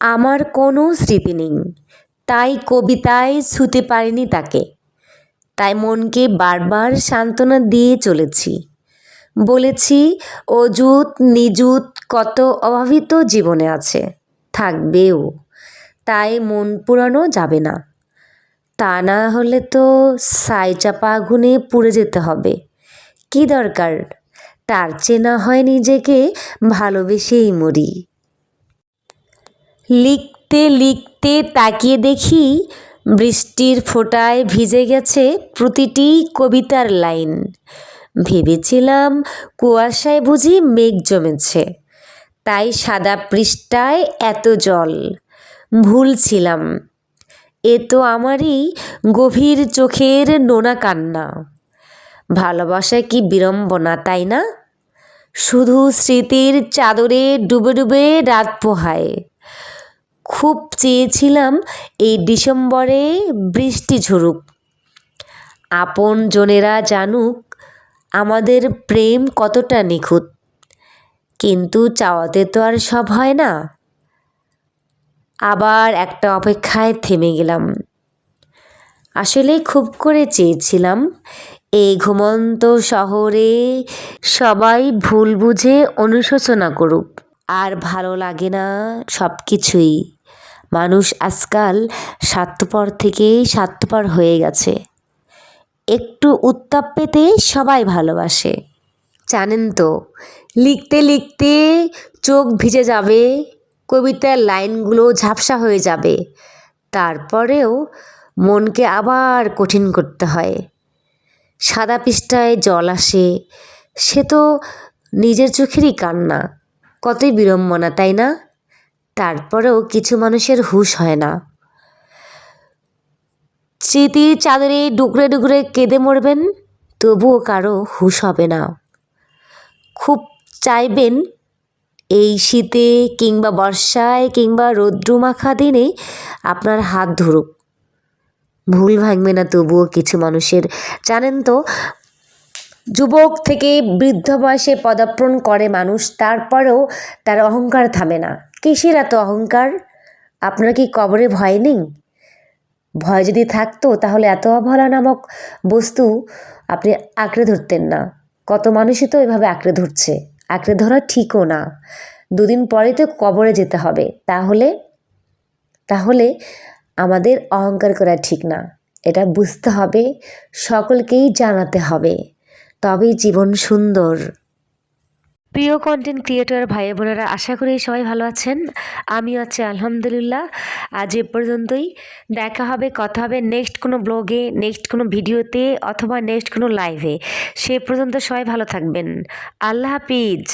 আমার কোনো স্মৃতি নেই। তাই কবিতায় ছুতে পারিনি তাকে। তাই মনকে বারবার সান্ত্বনা দিয়ে চলেছি। বলেছি, অযুত, নিযুত, কত অভাবিত জীবনে আছে, থাকবেও। তাই মন পুরানো যাবে না। তা না হলে তো সাই চাপা আগুনে পুড়ে যেতে হবে। কী দরকার? তার চেনা হয় নিজেকে ভালোবেসেই মরি। লিখতে লিখতে তাকিয়ে দেখি বৃষ্টির ফোঁটায় ভিজে গেছে প্রতিটি কবিতার লাইন। ভেবেছিলাম কুয়াশায় বুঝি মেঘ জমেছে, তাই সাদা পৃষ্ঠায় এত জল। ভুল ছিলাম এ তো আমারই গভীর চোখের নোনা কান্না। ভালোবাসা কি বিড়ম্বনা, তাই না? শুধু স্মৃতির চাদরে ডুবে ডুবে রাত পোহায়। খুব চেয়েছিলাম এই ডিসেম্বরে বৃষ্টি ঝরুক। আপন জনেরা জানুক, আমাদের প্রেম কতটা নিখুঁত। কিন্তু চাওয়াতে তো আর সব হয় না। আবার একটা অপেক্ষায় থেমে গেলাম। আসলে খুব করে চেয়েছিলাম। এই ঘুমন্ত শহরে সবাই ভুল বুঝে অনুশোচনা করুক। আর ভালো লাগে না সব কিছুই মানুষ আজকাল স্বার্থপর থেকে স্বার্থপর হয়ে গেছে। একটু উত্তাপ পেতে সবাই ভালোবাসে। জানেন তো, লিখতে লিখতে চোখ ভিজে যাবে, কবিতার লাইনগুলো ঝাপসা হয়ে যাবে। তারপরেও মনকে আবার কঠিন করতে হয়। সাদা পৃষ্ঠায় জল আসে, সে তো নিজের চোখেরই কান্না। কতই বিড়ম্বনা, তাই না? তারপরেও কিছু মানুষের হুশ হয় না। স্মৃতির চাদরে ডুকরে ডুকরে কেঁদে মরবেন, তবুও কারও হুশ হবে না। খুব চাইবেন এই শীতে কিংবা বর্ষায় কিংবা রৌদ্রমাখা দিনে আপনার হাত ধরুক। ভুল ভাঙবে না তবুও কিছু মানুষের। জানেন তো, যুবক থেকে বৃদ্ধ বয়সে পদার্পণ করে মানুষ, তারপরেও তার অহংকার থামে না। কিসের এত অহংকার? আপনার কি কবরে ভয় নেই? ভয় যদি থাকতো, তাহলে এত অবহেলা নামক বস্তু আপনি আঁকড়ে ধরতেন না। কত মানুষই তো এভাবে আঁকড়ে ধরছে। আঁকড়ে ধরা ঠিকও না। দুদিন পরে তো কবরে যেতে হবে। তাহলে? তাহলে আমাদের অহংকার করা ঠিক না। এটা বুঝতে হবে, সকলকেই জানাতে হবে। তবেই জীবন সুন্দর। প্রিয় কন্টেন্ট ক্রিয়েটর ভাই বোনেরা, আশা করি সবাই ভালো আছেন। আমি আছি, আলহামদুলিল্লাহ। আজ এ পর্যন্তই। দেখা হবে, কথা হবে নেক্সট কোনো ব্লগে নেক্সট কোনো ভিডিওতে অথবা নেক্সট কোনো লাইভে সে পর্যন্ত সবাই ভালো থাকবেন। আল্লাহ হাফিজ।